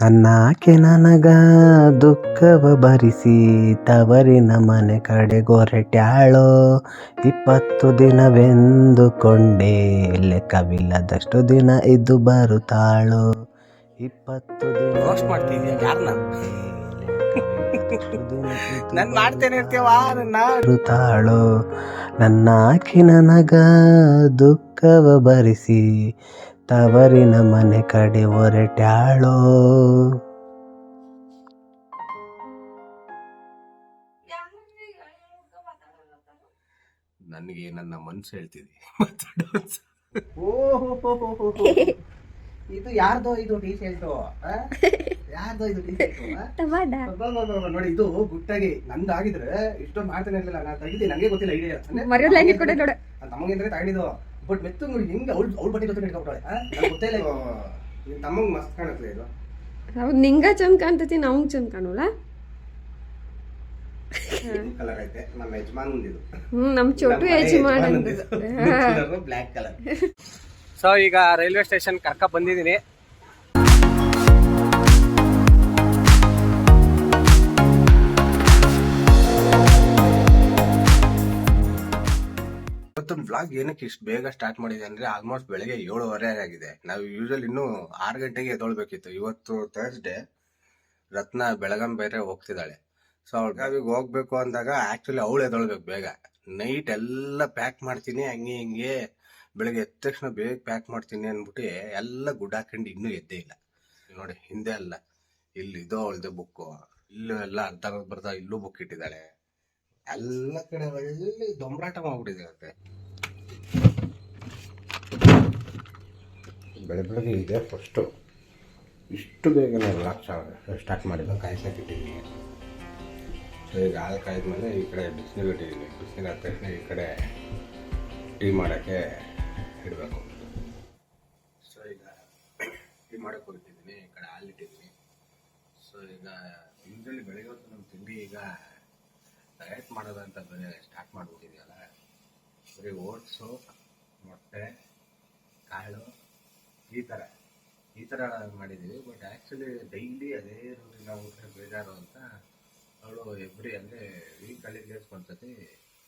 ನನ್ನಾಕೆ ನನಗ ದುಃಖವ ಭರಿಸಿ ತವರಿನ ಮನೆ ಕಡೆಗೊರಟ್ಯಾಳೋ ಇಪ್ಪತ್ತು ದಿನವೆಂದುಕೊಂಡೆ ಲೆಕ್ಕವಿಲ್ಲದಷ್ಟು ದಿನ ಇದ್ದು ಬರುತ್ತಾಳೋ ಇಪ್ಪತ್ತು ದಿನ ಮಾಡ್ತಿದ್ಯಾ? ಯಾರ್ನ? ನಾನು ಮಾಡ್ತೇನೆ ಇರ್ತೀವ ನನ್ನ ಬರುತ್ತಾಳೋ ನನ್ನಾಕೆ ನನಗ ದುಃಖವ ಭರಿಸಿ ತವರಿನ ಮನೆ ಕಡೆ ಹೊರಟ್ಯಾಳೋ. ನನಗೆ ನನ್ನ ಮನ್ಸು ಹೇಳ್ತಿದೆ. ಇದು ಯಾರ್ದೋ ಇದು ಟಿ ಶರ್ಟು ಯಾರ್ದೋ ಇದು ಟಿ ನೋಡಿ ಇದು ಗುಟ್ಟಾಗಿ ನಂದು ಆಗಿದ್ರೆ ಇಷ್ಟೊಂದು ಮಾಡ್ತಾನೆ ಇರ್ಲಿಲ್ಲ. ನಾನು ತೆಗಿತೀನಿ ನನಗೆ ಗೊತ್ತಿಲ್ಲ ಐಡಿಯಾ ಮರ್ಯಾದೆ ಹೆಂಗೆ ಕೊಡೆ ನೋಡು. ತಗೊಂಡಿದ್ದು. ಬಟ್ ಮೆತ್ತು ನೋಡಿ ಹೆಂಗೆ ಅವ್ಳು ಅವ್ಳ ಬಟ್ಟೆ ಜೊತೆ ಹಿಡ್ಕೊಂಡ್ಬಿಟ್ಟಾಳೆ ನಂಗೆ ಗೊತ್ತೇ ಇಲ್ಲ ಇದು ನಿನ್ ತಮ್ಮಂಗ್ ಮಸ್ತ್ ಕಾಣುತ್ತೆ ಇದು. ಹೌದು ನಿಂಗ ಚಂದ ಕಾಣ್ತೈತಿ ನಮ್ಗ್ ಚಂದ ಕಾಣೋಲ್ಲ ಕಲರ್ ಐತೆ ನಮ್ಮ ಯಜಮಾನ್ ಇದು. ಹ್ಮ್ ನಮ್ ಚೋಟು ಯಜಮಾನ್ ಬ್ಲ್ಯಾಕ್ ಕಲರ್ ಸೊ ಈಗ ರೈಲ್ವೆ ಸ್ಟೇಷನ್ ಕರ್ಕ ಬಂದಿದ್ದೀನಿ. ಬ್ಲಾಗ್ ಏನಕ್ಕೆ ಇಷ್ಟು ಬೇಗ ಸ್ಟಾರ್ಟ್ ಮಾಡಿದೆ ಅಂದ್ರೆ ಆಲ್ಮೋಸ್ಟ್ ಬೆಳಗ್ಗೆ ಏಳುವರೆ ಆಗಿದೆ. ನಾವು ಯೂಶಲ್ ಇನ್ನೂ ಆರು ಗಂಟೆಗೆ ಎದ್ದೊಳ್ಬೇಕಿತ್ತು. ಇವತ್ತು ಥರ್ಸ್ಡೇ ರತ್ನ ಬೆಳಗಾಂ ಬೇರೆ ಹೋಗ್ತಿದ್ದಾಳೆ. ಸೊ ಬೆಳಗಾವಿಗೆ ಹೋಗ್ಬೇಕು ಅಂದಾಗ ಆಕ್ಚುಲಿ ಅವಳು ಎದ್ದೊಳ್ಬೇಕು ಬೇಗ. ನೈಟ್ ಎಲ್ಲ ಪ್ಯಾಕ್ ಮಾಡ್ತೀನಿ, ಹಂಗೆ ಹಿಂಗೆ. ಬೆಳಗ್ಗೆ ಎದ್ದ ತಕ್ಷಣ ಬೇಗ ಪ್ಯಾಕ್ ಮಾಡ್ತೀನಿ ಅಂದ್ಬಿಟ್ಟು ಎಲ್ಲ ಗುಡ್ ಹಾಕೊಂಡು ಇನ್ನೂ ಎದ್ದೇ ಇಲ್ಲ. ನೋಡಿ, ಹಿಂದೆ ಅಲ್ಲ. ಇಲ್ಲಿ ಇದು ಅವಳದೆ ಬುಕ್ಕು ಇಲ್ಲೂ ಎಲ್ಲ ಅರ್ಧ ಬರ್ದ ಇಲ್ಲೂ ಬುಕ್ ಇಟ್ಟಿದ್ದಾಳೆ. ಎಲ್ಲ ಕಡೆ ಒಳ್ಳೆ ದೊಂಬರಾಟ ಮಾಡ್ಬಿಟ್ಟಿದೆ ಬೆಳೆ ಬೆಳಗ್ಗೆ ಇದೆ ಫಸ್ಟು ಇಷ್ಟು ಬೇಗನೆ ಲಾಕ್ ಸ್ಟಾರ್ಟ್ ಮಾಡಿದ್ದು ಕಾಯಿಸಕ್ಕಿಟ್ಟಿದ್ದೀನಿ ಸೊ ಈಗ ಹಾಲು ಕಾಯ್ದ್ಮೇಲೆ ಈ ಕಡೆ ಬಿಸಿನೀರು ಇಟ್ಟಿದ್ದೀನಿ ಬಿಸಿನೀರು ಆದ ತಕ್ಷಣ ಈ ಕಡೆ ಟೀ ಮಾಡೋಕ್ಕೆ ಇಡಬೇಕು. ಸೊ ಈಗ ಟೀ ಮಾಡೋಕ್ಕೆ ಹೋಗ್ತಿದ್ದೀನಿ ಈ ಕಡೆ ಹಾಲು ಇಟ್ಟಿದ್ದೀನಿ. ಸೊ ಈಗ ಯೂಶಲಿ ಬೆಳಗ್ಗೆ ಹೊತ್ತು ನಮ್ಮ ತಿಂಡಿ ಈಗ ಡಯಟ್ ಮಾಡೋದಂತ ಬೇರೆ ಸ್ಟಾರ್ಟ್ ಮಾಡ್ಬಿಟ್ಟಿದೆಯಲ್ಲ. ಬರೀ ಓಟ್ಸು, ಮೊಟ್ಟೆ, ಕಾಳು, ಈ ಥರ ಈ ಥರ ಮಾಡಿದ್ದೀವಿ ಬಟ್ ಆ್ಯಕ್ಚುಲಿ ಡೈಲಿ ಅದೇ ನಾವು ಊಟ ಬೇಜಾರು ಅಂತ ಅವಳು ಎವ್ರಿ ಅಂದರೆ ವೀಕಲ್ಲಿ ಒಂದ್ಸತಿ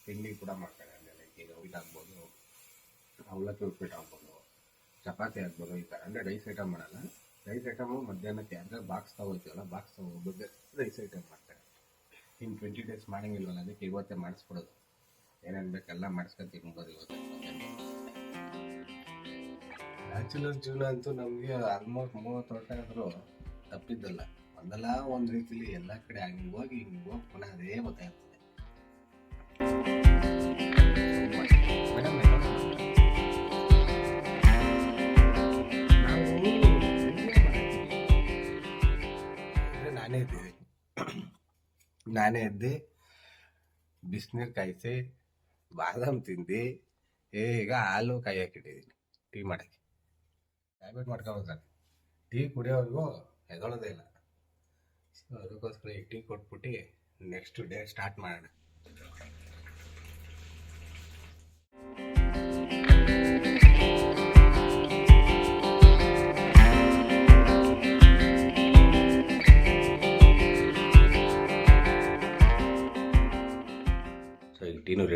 ತಿಂಡಿ ಕೂಡ ಮಾಡ್ತಾಳೆ ಅಂದರೆ ಈಗ ಇದಾಗ್ಬೋದು ಅವಲಕ್ಕಿ ಉಪ್ಪಿಟ್ಟು ಆಗ್ಬೋದು, ಚಪಾತಿ ಆಗ್ಬೋದು, ಈ ಥರ ಅಂದರೆ ರೈಸ್ ಐಟಮ್ ಮಾಡಲ್ಲ. ರೈಸ್ ಐಟಮು ಮಧ್ಯಾಹ್ನಕ್ಕೆ ಅಂದರೆ ಬಾಕ್ಸ್ ತಗೋತೀವಲ್ಲ ಬಾಕ್ಸ್ ತಗೋಬೇಕು ರೈಸ್ ಐಟಮ್ ಮಾಡ್ತಾರೆ. ಇನ್ನು ಟ್ವೆಂಟಿ ಡೇಸ್ ಮಾಡಂಗಿಲ್ವಲ್ಲ, ಅದಕ್ಕೆ ಇವತ್ತೇ ಮಾಡಿಸ್ಬಿಡೋದು. ಏನೇನು ಬೇಕೆಲ್ಲ ಎಲ್ಲ ತಿನ್ಬೋದು ಇವತ್ತು ಬ್ಯಾಚುಲರ್ ಜೀವನ ಅಂತೂ ನಮಗೆ ಆಲ್ಮೋಸ್ಟ್ ಮೂವತ್ತು ವರ್ಷ ಆದರೂ ತಪ್ಪಿದ್ದಲ್ಲ. ಒಂದಲ್ಲ ಒಂದು ರೀತಿಲಿ ಎಲ್ಲ ಕಡೆ ಹಂಗೆ ಹೋಗಿ ಹಿಂಗೆ ಹೋಗಿ ಪುನಃ ಅದೇ ಗೊತ್ತಾಗ್ತದೆ. ನಾನೇ ಇದ್ದೆ. ನಾನೇ ಇದ್ದೆ. ಬಿಸಿನೀರು ಕಾಯಿಸಿ ಬಾದಾಮ್ ತಿಂದು ಈಗ ಹಾಲು ಕಾಯಕ್ಕಿಟ್ಟಿದ್ದೀನಿ ಟೀ ಮಾಡೋಕ್ಕೆ. ಟ್ಯಾಬ್ಲೆಟ್ ಮಾಡ್ಕೊಬೇಕಾದ್ರೆ. ಟೀ ಕುಡಿಯೋರಿಗೂ ಎದೊಳೋದೇ ಇಲ್ಲ. ಸೊ ಅದಕ್ಕೋಸ್ಕರ ಈಗ ಟೀ ಕೊಟ್ಬಿಟ್ಟು ನೆಕ್ಸ್ಟ್ ಡೇ ಸ್ಟಾರ್ಟ್ ಮಾಡೋಣ.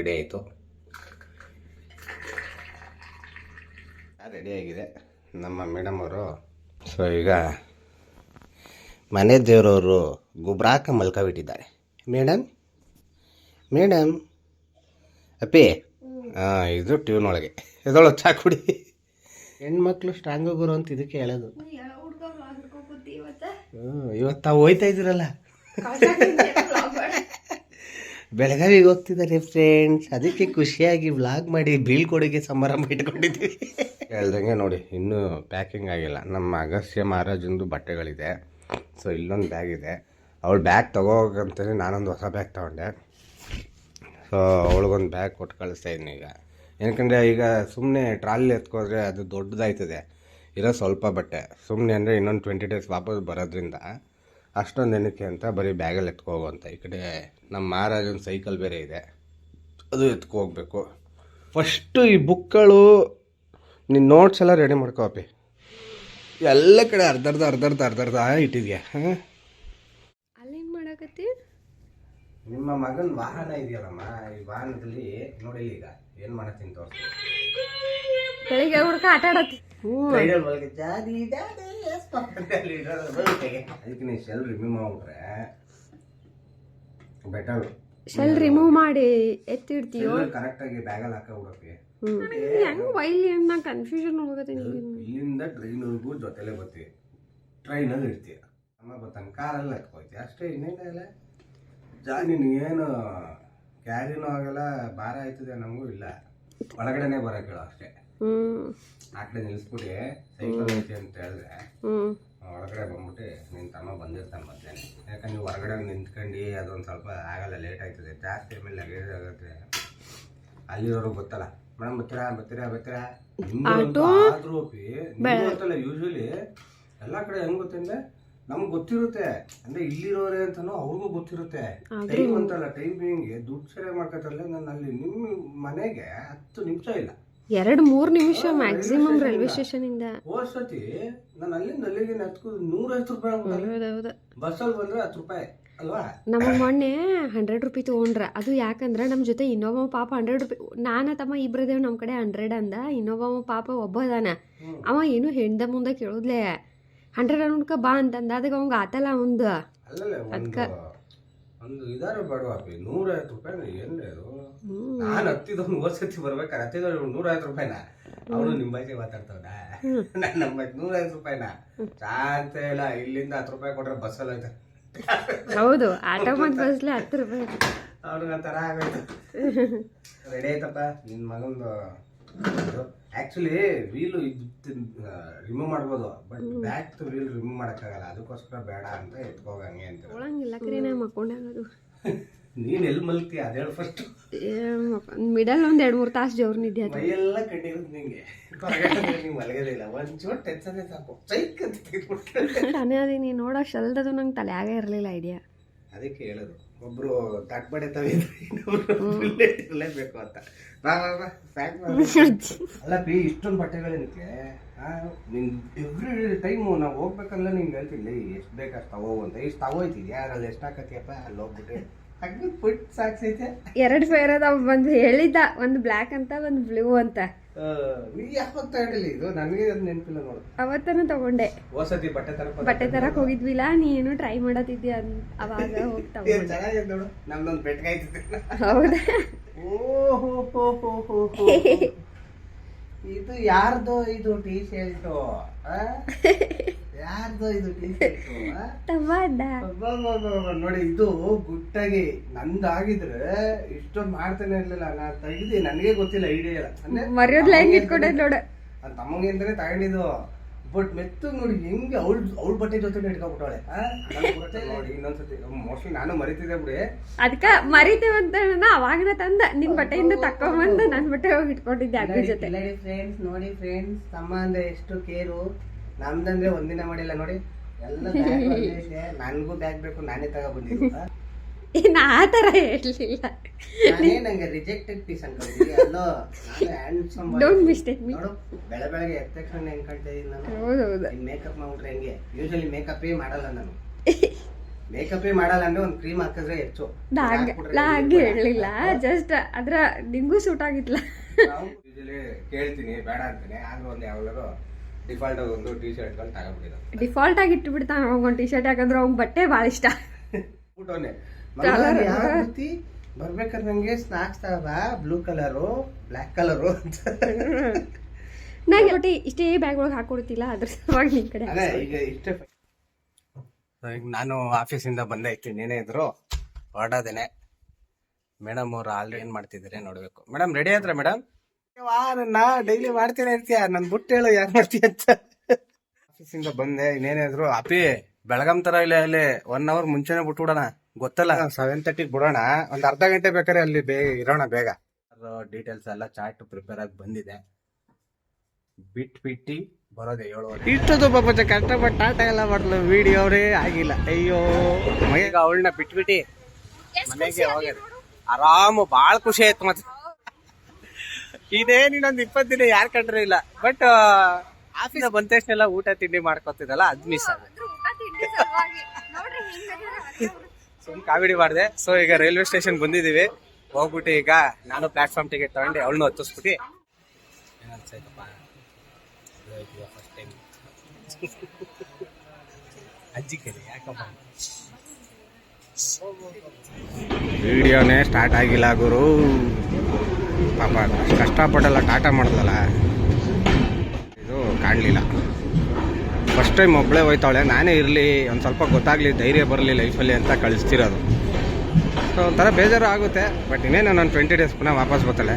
ರೆಡಿ ಆಯಿತು. ರೆಡಿಯಾಗಿದೆ ಆಗಿದೆ. ನಮ್ಮ ಮೇಡಮ್ ಅವರು. ಸೊ ಈಗ ಮನೆ ದೇವರವರು ಗುಬ್ರಾಕ ಮಲ್ಕೊಬಿಟ್ಟಿದ್ದಾರೆ ಮೇಡಮ್ ಮೇಡಮ್ ಅಪ್ಪಿ? ಹಾಂ ಇದು ಟ್ಯೂನ್ ಒಳಗೆ. ಇದೊಳ ಚಾ ಕುಡಿ ಹೆಣ್ಮಕ್ಳು ಸ್ಟ್ರಾಂಗ್ ಗುರು ಅಂತ ಇದಕ್ಕೆ ಹೇಳೋದು. ಹ್ಞೂ ಇವತ್ತು? ತಾವು ಹೋಯ್ತಾ ಇದ್ದೀರಲ್ಲ? ಬೆಳಗಾವಿಗೆ ಹೋಗ್ತಿದ್ದಾರೆ ಫ್ರೆಂಡ್ಸ್ ಅದಕ್ಕೆ ಖುಷಿಯಾಗಿ ವ್ಲಾಗ್ ಮಾಡಿ ಬೀಳ್ಕೊಡುಗೆ ಸಮಾರಂಭ ಇಟ್ಕೊಂಡಿದ್ದೀವಿ. ಹೇಳ್ದಂಗೆ ನೋಡಿ, ಇನ್ನೂ ಪ್ಯಾಕಿಂಗ್ ಆಗಿಲ್ಲ. ನಮ್ಮ ಅಗಸ್ಯ ಮಹಾರಾಜಂದು ಬಟ್ಟೆಗಳಿದೆ. ಸೊ ಇಲ್ಲೊಂದು ಬ್ಯಾಗ್ ಇದೆ. ಅವಳು ಬ್ಯಾಗ್ ತಗೋಬೇಕಂತೇಳಿ ನಾನೊಂದು ಹೊಸ ಬ್ಯಾಗ್ ತಗೊಂಡೆ. ಸೊ ಅವಳಿಗೊಂದು ಬ್ಯಾಗ್ ಕೊಟ್ಟು ಕಳಿಸ್ತಾ ಇದ್ದೀನಿ ಈಗ ಏನಕಂದರೆ ಈಗ ಸುಮ್ಮನೆ ಟ್ರಾಲಿ ಎತ್ಕೋದ್ರೆ ಅದು ದೊಡ್ಡದಾಯ್ತದೆ. ಇರೋ ಸ್ವಲ್ಪ ಬಟ್ಟೆ. ಸುಮ್ಮನೆ ಅಂದರೆ ಇನ್ನೊಂದು ಟ್ವೆಂಟಿ ಡೇಸ್ ವಾಪಸ್ ಬರೋದ್ರಿಂದ ಅಷ್ಟೊಂದು ಏನಕ್ಕೆ ಅಂತ ಬರೀ ಬ್ಯಾಗಲ್ಲಿ ಎತ್ಕೊ ಅಂತ ಈ ಕಡೆ. ನಮ್ಮ ಮಹಾರಾಜನ ಸೈಕಲ್ ಬೇರೆ ಇದೆ. ಅದು ಎತ್ಕೊ ಹೋಗ್ಬೇಕು. ಫಸ್ಟು ಈ ಬುಕ್ಗಳು ನಿನ್ನ ನೋಟ್ಸ್ ಎಲ್ಲ ರೆಡಿ ಮಾಡ್ಕೋಪಿ ಎಲ್ಲ ಕಡೆ ಅರ್ಧರ್ಧ ಅರ್ಧರ್ಧ ಅರ್ಧರ್ಧ ಇಟ್ಟಿದ್ಯಾ? ಹಾಂ? ಅಲ್ಲೇನ್ ಮಾಡಕತ್ತಿ? ನಿಮ್ಮ ಮಗನ ವಾಹನ ಇದೆಯಲ್ಲಮ್ಮ ಈ ವಾಹನದಲ್ಲಿ ನೋಡಿಲ್ಲ ಈಗ ಏನು ಮಾಡತ್ತೀನಿ ತೋರಿಸ್ತೀನಿ. ಬೆಳಿಗ್ಗೆ ಹುಡ್ಕ ಆಟ ಆಡತ್ತಿ. ಹ್ಞೂ ಅದಕ್ಕೆ ನೀ ಶೆಲ್ ರಿಮೂವ್ ಮಾಡ್ಬಿಟ್ರೆ ಬೆಟರ್ ಶೆಲ್ ರಿಮೂವ್ ಮಾಡಿ ಎತ್ತಿಡ್ತೀಯೋ? ಕರೆಕ್ಟಾಗಿ ಬ್ಯಾಗಲ್ಲಿ ಹಾಕೊಂಡ್ಬಿಡಕ್ಕೆ ಹ್ಮ್. ಹೆಂಗ್ ವೈಲಿ ನಾ ಕನ್ಫ್ಯೂಷನ್ ಹೋಗತ್ತೀನಿ ಇಲ್ಲಿಂದ ಟ್ರೈನ್ವರೆಗೂ ಜೊತೆಲೆ ಬರ್ತೀವಿ ಟ್ರೈನಲ್ಲಿ ಇರ್ತೀಯ ಅಮ್ಮ ಬರ್ತಾನೆ ಕಾರಲ್ಲಿ ಹತ್ಕೋಯ್ತಿ ಅಷ್ಟೇ ಇನ್ನೇನಿಲ್ಲ ಜಾ ನಿನಗೇನು ಕ್ಯಾರಿನೂ ಆಗಲ್ಲ ಭಾರ ಆಯ್ತದೆ ನಮಗೂ ಇಲ್ಲ. ಒಳಗಡೆನೆ ಬರೋಕ್ಕೆ ಹೇಳೋ ಅಷ್ಟೇ. ಆ ಕಡೆ ನಿಲ್ಲಿಸ್ಬಿಟ್ಟು ಸೈಕಲ್ ಐತೆ ಅಂತ ಹೇಳಿದ್ರೆ ಹ್ಮ್. ಒಳಗಡೆ ಬಂದ್ಬಿಟ್ಟು ನಿನ್ನ ತಮ್ಮ ಬಂದಿರ್ತಾನೆ ಮತ್ತೆ ಯಾಕಂದ್ರೆ ನೀವು ಹೊರಗಡೆ ನಿಂತ್ಕೊಂಡು ಅದೊಂದು ಸ್ವಲ್ಪ ಆಗಲ್ಲ ಲೇಟ್ ಆಯ್ತದೆ. ಜಾಸ್ತಿ ಆಮೇಲೆ ಲಗೇಜ್ ಆಗುತ್ತೆ. ಅಲ್ಲಿರೋರು ಗೊತ್ತಲ್ಲ ಮೇಡಮ್ ಬರ್ತೀರಾ ಬರ್ತೀರಾ ಬರ್ತೀರಾ? ಆದ್ರೂ ಗೊತ್ತಲ್ಲ ಯೂಶಲಿ ಎಲ್ಲ ಕಡೆ ಹೆಂಗ್ ಗೊತ್ತಂದ್ರೆ ನಮ್ಗೆ ಗೊತ್ತಿರುತ್ತೆ. ಅಂದ್ರೆ ಇಲ್ಲಿರೋರೆ ಅಂತಾನು ಅವ್ರಿಗೂ ಗೊತ್ತಿರುತ್ತೆ. ಟೈಮ್ ಅಂತಲ್ಲ ಟೈಮಿಂಗ್ ದುಡ್ಡು ಸರಿಯಾಗಿ ಮಾಡ್ಕೊತಾರಲ್ಲ ನಾನು ಅಲ್ಲಿ ನಿಮ್ಮ ಮನೆಗೆ ಹತ್ತು ನಿಮಿಷ ಇಲ್ಲ. ಎರಡ್ ಮೂರು ನಿಮಿಷ ಮ್ಯಾಕ್ಸಿಮಮ್ ರೈಲ್ವೆ ಸ್ಟೇಷನ್ ಇಂದ. ನಮ್ಮ ಸತಿ ನಾನು ಅಲ್ಲಿಂದ ಅಲ್ಲಿಗೆ ಹತ್ಕೊ ನೂರೈವತ್ತು ರೂಪಾಯಿ ಆಗ್ಬಿಟ್ಟಲ್ಲ. ಹೌದೌದು ಬಸ್ಸಲ್ಲಿ ಬಂದ್ರೆ ಹತ್ತು ರೂಪಾಯಿ ಅಲ್ವಾ? ನಮ್ಮ ಮೊನ್ನೆ ಹಂಡ್ರೆಡ್ ರುಪಿ ತೊಗೊಂಡ್ರ. ಅದು ಯಾಕಂದ್ರೆ ನಮ್ಮ ಜೊತೆ ಇನ್ನೊಬ್ಬ ಪಾಪ ಹಂಡ್ರೆಡ್ ರುಪಿ ನಾನ ತಮ್ಮ ಇಬ್ರದೇವ್ ನಮ್ಮ ಕಡೆ ಹಂಡ್ರೆಡ್ ಅಂದ ಇನ್ನೊಬ್ಬ ಪಾಪ ಒಬ್ಬ ಅದಾನ. ಅವ ಏನು ಹೆಣ್ದ ಮುಂದೆ ಕೇಳುದ್ಲೆ. ಹಂಡ್ರೆಡ್ ಅನ್ಕ ಬಾ ಅಂತಂದ ಅದಕ್ಕೆ ಅವಂಗ ಆತಲ್ಲ ಅವಂದು. ಅದಕ್ಕೆ ಒಂದು ಇದಾರ ನೂರ ನೂರೈವತ್ತು ರೂಪಾಯಿ ಏನ್ರಿ ನಾನು ಹತ್ತಿದ ಒಂದು ಸತಿ ಬರ್ಬೇಕಾರೆ ನೂರ ನೂರೈವತ್ತು ರೂಪಾಯಿನ. ಅವನು ನಿಮ್ಮ ಬಗ್ಗೆ ಮಾತಾಡ್ತಾವನ. ನಾನು ನಮ್ಮ ನೂರೈವತ್ತು ರೂಪಾಯಿನ. ಚಾನ್ಸ ಇಲ್ಲ ಇಲ್ಲಿಂದ ಹತ್ತು ರೂಪಾಯಿ ಕೊಟ್ರೆ ಬಸ್ಸಲ್ಲಿ ಹೋಯ್ತು. ಹೌದು ಆಟೋ ಮಾಡಿ ಬಸ್ಲೆ ಹತ್ತು ರೂಪಾಯಿ ಅವ್ನಿಗೆ ಒಂಥರ ಆಗೋಯ್ತು. ರೆಡಿ ಆಯ್ತಪ್ಪ? ನಿನ್ನ ಮಗಂದು ಆ್ಯಕ್ಚುಲಿ ವೀಲು ಇದು ರಿಮೂವ್ ಮಾಡ್ಬೋದು. ಬಟ್ ಬ್ಯಾಕ್ ವೀಲ್ ರಿಮೂವ್ ಮಾಡೋಕ್ಕಾಗಲ್ಲ. ಅದಕ್ಕೋಸ್ಕರ ಬೇಡ ಅಂತ ಎತ್ಕೋಗಂಗೆ ಅಂತ ಒಳಂಗಿಲ್ಲ ಕರೆ ನಾ ಮಕ್ಕೊಂಡಾಗದು ನೀನು ಎಲ್ಲಿ ಮಲ್ತಿ? ಅದ ಹೇಳು ಫಸ್ಟ್ ಮಿಡಲ್ ಒಂದ್ ಎರಡ್ ಮೂರ್ ತಾಸು ಜೋರ್ ನಿದ್ದೆ ಆಯ್ತು ಎಲ್ಲ ಕಣ್ಣಿರುತ್ತೆ ನಿಂಗೆ. ನೀವು ಮಲಗೋದಿಲ್ಲ ಒಂಚೂರು ಟೆನ್ಷನ್ ಸಾಕು. ಸೈಕ್ ಅಂತ ನಾನೇ ಅದೀನಿ ನೋಡೋ ಶಲ್ದದು ನಂಗೆ ತಲೆಯಾಗ ಇರಲಿಲ್ಲ ಐಡಿಯಾ ಅದಕ್ಕೆ ಹೇಳೋದು. ಒಬ್ರು ತಟ್ಬಡೆ ತವೆ ಬುಲೆಟ್ ಇರಲೇಬೇಕು ಅಂತ. ಅಲ್ಲ ಪಿ ಇಷ್ಟೊಂದು ಬಟ್ಟೆಗಳೇನಕ್ಕೆ ನಿನ್ ಎವ್ರಿ ಟೈಮು ನಾವು ಹೋಗ್ಬೇಕಲ್ಲ ನಿಂಗೆ ಹೇಳ್ತಿಲ್ಲ ಎಷ್ಟು ಬೇಕು ಅಷ್ಟು ತಗೋ ಅಂತ ಇಷ್ಟು ತಗೋಯ್ತಿದ್ಯಾ ಅದ್ರಲ್ಲಿ ಎಷ್ಟು ಹಾಕತಿಯಪ್ಪ ಅಲ್ಲಿ ಹೋಗ್ಬಿಟ್ಟು ಎರಡ್ ಫೇರ್ ಅದಾವ ಒಂದು ಹೇಳಿದ್ದ ಒಂದು ಬ್ಲ್ಯಾಕ್ ಅಂತ ಒಂದು ಬ್ಲೂ ಅಂತ. ಅವತ್ತನ ತಗೊಂಡೆ. ಬಟ್ಟೆ ತರಕ್ ಹೋಗಿದ್ವಿಲ್ಲ ನೀನು ಟ್ರೈ ಮಾಡತ್ತಿದ್ದೆ ಅನ್ ಅವಾಗ ಹೋಗಿ ಚೆನ್ನಾಗಿದೆ ನೋಡು. ನಮ್ದೊಂದು ಬೆಟ್ಗಾಯ್ತದೆ ಹೌದಾ? ಓಹೋ ಹೋ ಹೋ ಹೋ ಹೋ. ಇದು ಯಾರ್ದು ಇದು ಟೀ ಶರ್ಟು ಯಾರ್ದು ಇದು ನೋಡಿ ಇದು ಗುಟ್ಟಾಗಿ ನಂದಾಗಿದ್ರೆ ಇಷ್ಟೊಂದು ಮಾಡ್ತಾನೆ ಇರ್ಲಿಲ್ಲ. ನಾ ತೆಗ್ದಿ ನನಗೆ ಗೊತ್ತಿಲ್ಲ ಐಡಿಯಾ ಇಲ್ಲ ಮರ್ಯೋದ್ ಹೆಂಗ್ ನೋಡ. ನನ್ನ ತಮ್ಮಂಗೆ ಅಂದ್ರೆ ತಗೊಂಡಿದ್ದು. ಬಟ್ ಮೆತ್ತು ನೋಡಿ ಹೆಂಗೆ ಅವಳ ಅವಳ ಬಟ್ಟೆ ಜೊತೆ ಇಟ್ಕೊಬಿಟ್ಟವಳೆ ನೋಡಿ ಇನ್ನೊಂದ್ಸತಿ. ಮೋಸ್ಟ್ಲಿ ನಾನು ಮರಿತಿದ್ದೆ ಬಿಡಿ. ಅದಕ್ಕ ನಾನು ಅವಾಗನ ತಂದ. ನಿನ್ ಬಟ್ಟೆಯಿಂದ ತಕೊಂಬಂದು ನನ್ ಬಟ್ಟೆ ಹೋಗಿ ಇಟ್ಕೊಂಡಿದ್ದೆ ಅದ್ರ ಜೊತೆ. ಫ್ರೆಂಡ್ಸ್ ನೋಡಿ ಫ್ರೆಂಡ್ಸ್ ತಮ್ಮ ಅಂದ್ರೆ ಎಷ್ಟು ಕೇರು. ನಮ್ದಂದ್ರೆ ಒಂದಿನ ಮಾಡಿಲ್ಲ ನೋಡಿ. ಎಲ್ಲ ನನಗೂ ಬ್ಯಾಗ್ ಬೇಕು ನಾನೇ ತಗೋ ಬಂದಿದ್ದು ಇನ್ನು ಆ ತರ ಹೇಳ್ಲಿಲ್ಲ. ನಾನೇ ನಂಗೆ ರಿಜೆಕ್ಟೆಡ್ ಪೀಸ್ ಅನ್ಕೊಂಡಿದ್ದೆ ಅಲ್ಲೋ ನಾನು ಹ್ಯಾಂಡ್ಸಮ್ ಡೋಂಟ್ ಮಿಸ್ಟೇಕ್ ಮೀ ನೋಡು ಬೆಳೆ ಬೆಳಗ್ಗೆ ಎದ್ದ ತಕ್ಷಣ ಹೆಂಗ್ ಕಾಣ್ತಾ ಇದೀನಿ ನಾನು? ಹೌದೌದು ಮೇಕಪ್ ಮಾಡ್ಬಿಟ್ರೆ ಹೆಂಗೆ? ಯೂಶಲಿ ಏ ಮಾಡಲ್ಲ ನಾನು. ಮೇಕಪ್ಪೇ ಮಾಡಲ್ಲ ಅಂದ್ರೆ ಒಂದು ಕ್ರೀಮ್ ಹಾಕಿದ್ರೆ ಹೆಚ್ಚು. ಲಾಗ್ ಹಂಗೆ ಹೇಳಲಿಲ್ಲ. ಜಸ್ಟ್ ಅದ್ರ ನಿಂಗೂ ಸೂಟ್ ಆಗಿತ್ತಲ್ಲ ಕೇಳ್ತೀನಿ ಬೇಡ ಅಂತಾನೆ. ಆದ್ರೂ ಒಂದು ಯಾವಾಗಲೂ ಡಿಫಾಲ್ಟ್ ಒಂದು ಟೀ ಶರ್ಟ್ಗಳು ತಗೊಂಡ್ಬಿಟ್ಟಿದ್ದು ಡಿಫಾಲ್ಟ್ ಆಗಿ ಇಟ್ಬಿಡ್ತಾನ ಅವಂಗೊಂದು ಟಿ ಶರ್ಟ್ ಯಾಕಂದ್ರೆ ಅವ್ನ್ ಬಟ್ಟೆ ಭಾಳ ಇಷ್ಟ. ಬಿಟ್ಟವನೆ Colour. ಬರ್ಬೇಕಾದ್ರೆ ನಂಗೆ ಸ್ನಾಕ್ಸ್ ತಗೋ ಬ್ಲೂ ಕಲರು ಬ್ಲ್ಯಾಕ್ ಕಲರು ಅಂತ. ನಂಗೆ ಒಟ್ಟಿ ಇಷ್ಟೇ ಬ್ಯಾಗ್ ಒಳಗೆ ಹಾಕೊಡ್ತಿಲ್ಲ ಅದ್ರ ಸಲುವಾಗಿ ನಿಮ್ ಕಡೆ. ಅದೇ ಈಗ ಇಷ್ಟೇ ಈಗ ನಾನು ಆಫೀಸಿಂದ ಬಂದೆ ಇತ್ತು ನೀನೇ ಇದ್ರು. ಹೊರಡೋದೇನೆ. ಮೇಡಮ್ ಅವ್ರು ಆಲ್ರೆಡಿ ಏನ್ ಮಾಡ್ತಿದ್ದಾರೆ ನೋಡಬೇಕು. ಮೇಡಮ್ ರೆಡಿ ಆದ್ರೆ ಮೇಡಮ್? ನನ್ನ ಡೈಲಿ ಮಾಡ್ತೇನೆ ಇರ್ತೀಯ? ನನ್ ಬುಟ್ಟು ಹೇಳು ಯಾರು ಮಾಡ್ತೀಯ ಅಂತ. ಆಫೀಸಿಂದ ಬಂದೆ ಇನ್ನೇನಾದ್ರು ಅಪಿ ಬೆಳಗಾಂ ತರ ಇಲ್ಲ ಅಲ್ಲಿ ಒನ್ ಅವರ್ ಮುಂಚೆನೆ ಬಿಟ್ಬಿಡೋಣ ಗೊತ್ತಲ್ಲ? ಸೆವೆನ್ ತರ್ಟಿಗೆ ಬಿಡೋಣ. ಒಂದ್ ಅರ್ಧ ಗಂಟೆ ಬೇಕಾದ್ರೆ ಅಲ್ಲಿ ಬೇಗ ಇರೋಣ ಬೇಗ. ಡೀಟೇಲ್ಸ್ ಎಲ್ಲ ಚಾಟ್ ಪ್ರಿಪೇರ್ ಆಗಿ ಬಂದಿದೆ. ಬಿಟ್ ಬಿಟ್ಟಿ ಬರೋದೆ ಏಳುವರೆ ಇಷ್ಟೊಂದು ಪಾಪ ಬಟ್ ಆಟ ಎಲ್ಲ ವಿಡಿಯೋ ವಿಡಿಯೋರೇ ಆಗಿಲ್ಲ. ಅಯ್ಯೋ ಮೈಗ ಅವಳನ್ನ ಬಿಟ್ಬಿಟ್ಟಿ. ಮನೆಗೆ ಹೋಗ್ಯಾರ. ಆರಾಮ ಬಾಳ್ ಖುಷಿ ಆಯ್ತು ಮತ್ತೆ. ಇದೇ ಇನ್ನೊಂದು ಇಪ್ಪತ್ ದಿನ ಯಾರ್ ಕಂಡ್ರೆ ಇಲ್ಲ. ಬಟ್ ಆಫೀಸ್ ಬಂದ ತಕ್ಷಣ ಎಲ್ಲ ಊಟ ತಿಂಡಿ ಮಾಡ್ಕೊತಿದ್ದಲ್ಲ ಅದ್ ಮಿಸ್ ಸುಮ್ ಕಾಮಿಡಿ ಮಾಡಿದೆ. ಸೊ ಈಗ ರೈಲ್ವೆ ಸ್ಟೇಷನ್ ಬಂದಿದೀವಿ ಹೋಗ್ಬಿಟ್ಟು ಈಗ ನಾನು ಪ್ಲಾಟ್ಫಾರ್ಮ್ ಟಿಕೆಟ್ ತಗೊಂಡು ಅವಳನ್ನು ಹತ್ತಿಸ್ಬಿಟ್ಟು ವಿಡಿಯೋನೇ ಸ್ಟಾರ್ಟ್ ಆಗಿಲ್ಲ ಗುರು. ಪಾಪ ಕಷ್ಟಪಡಲ್ಲ ಟಾಟ ಟಾಟಾ ಮಾಡ್ದಲ್ಲ. ಇದು ಕಾಣಲಿಲ್ಲ. ಫಸ್ಟ್ ಟೈಮ್ ಒಬ್ಬಳೇ ಹೋಯ್ತಾವಳೆ ನಾನೇ ಇರಲಿ, ಒಂದು ಸ್ವಲ್ಪ ಗೊತ್ತಾಗಲಿ, ಧೈರ್ಯ ಬರಲಿ ಲೈಫಲ್ಲಿ ಅಂತ ಕಳಿಸ್ತಿರೋದು. ಸೊ ಒಂಥರ ಬೇಜಾರು ಆಗುತ್ತೆ. ಬಟ್ ಇನ್ನೇನು ನಾನು ಟ್ವೆಂಟಿ ಡೇಸ್ ಪುನಃ ವಾಪಸ್ ಬರ್ತಾಳೆ.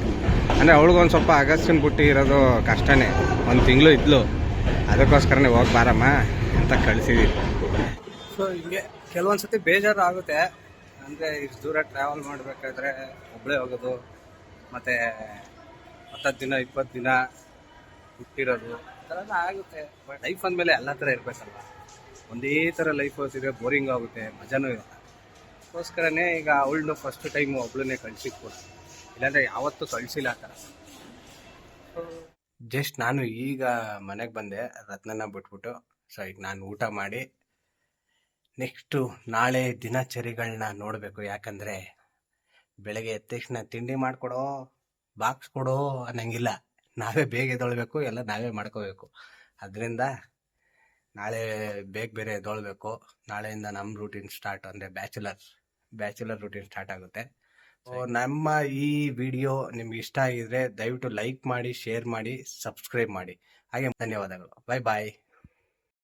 ಅಂದರೆ ಅವಳಿಗೊಂದು ಸ್ವಲ್ಪ ಅಗಸ್ಟಿನ್ ಬುಟ್ಟಿ ಇರೋದು ಕಷ್ಟನೇ. ಒಂದು ತಿಂಗಳು ಇದ್ಲು. ಅದಕ್ಕೋಸ್ಕರನೇ ಹೋಗಿ ಬಾರಮ್ಮ ಅಂತ ಕಳಿಸಿದ್ದೀನಿ ಸೊ ಹಿಂಗೆ ಕೆಲವೊಂದ್ಸತಿ ಬೇಜಾರು ಆಗುತ್ತೆ ಅಂದರೆ ಇಷ್ಟು ದೂರ ಟ್ರಾವೆಲ್ ಮಾಡಬೇಕಾದ್ರೆ ಒಬ್ಬಳೇ ಹೋಗೋದು. ಮತ್ತು ಹತ್ತತ್ತು ದಿನ, ಇಪ್ಪತ್ತು ದಿನ ಹುಟ್ಟಿರೋದು ಆ ಥರ ಆಗುತ್ತೆ. ಬಟ್ ಲೈಫ್ ಅಂದಮೇಲೆ ಎಲ್ಲ ಥರ ಇರಬೇಕಲ್ವ? ಒಂದೇ ಥರ ಲೈಫ್ ಓದಿದ್ರೆ ಬೋರಿಂಗ್ ಆಗುತ್ತೆ, ಮಜಾನೂ ಇರಲ್ಲ ಅದಕ್ಕೋಸ್ಕರನೇ ಈಗ ಅವಳನ್ನು ಫಸ್ಟ್ ಟೈಮು ಒಬ್ಳನ್ನೇ ಕಳಿಸಿ ಕೂಡ ಇಲ್ಲಾಂದರೆ ಯಾವತ್ತೂ ಕಳಿಸಿಲ್ಲ ಆ ಥರ. ಜಸ್ಟ್ ನಾನು ಈಗ ಮನೆಗೆ ಬಂದೆ ರತ್ನನ ಬಿಟ್ಬಿಟ್ಟು. ಸೊ ಈಗ ನಾನು ಊಟ ಮಾಡಿ ನೆಕ್ಸ್ಟು ನಾಳೆ ದಿನಚರಿಗಳನ್ನ ನೋಡಬೇಕು. ಯಾಕಂದರೆ ಬೆಳಗ್ಗೆ ಎದ್ದ ತಕ್ಷಣ ತಿಂಡಿ ಮಾಡಿಕೊಡೋ ಬಾಕ್ಸ್ ಕೊಡೋ ಅನ್ನಂಗಿಲ್ಲ. ನಾವೇ ಬೇಗ ಎದೊಳ್ಬೇಕು ಎಲ್ಲ ನಾವೇ ಮಾಡ್ಕೋಬೇಕು. ಅದರಿಂದ ನಾಳೆ ಬೇಗ ಬೇರೆ ಎದೊಳ್ಬೇಕು ನಾಳೆಯಿಂದ ನಮ್ಮ ರೂಟೀನ್ ಸ್ಟಾರ್ಟ್ ಅಂದರೆ ಬ್ಯಾಚುಲರ್ ಬ್ಯಾಚುಲರ್ ರೂಟೀನ್ ಸ್ಟಾರ್ಟ್ ಆಗುತ್ತೆ. ಸೊ ನಮ್ಮ ಈ ವಿಡಿಯೋ ನಿಮ್ಗೆ ಇಷ್ಟ ಆಗಿದ್ರೆ ದಯವಿಟ್ಟು ಲೈಕ್ ಮಾಡಿ ಶೇರ್ ಮಾಡಿ ಸಬ್ಸ್ಕ್ರೈಬ್ ಮಾಡಿ. ಹಾಗೆ ಧನ್ಯವಾದಗಳು. ಬಾಯ್ ಬಾಯ್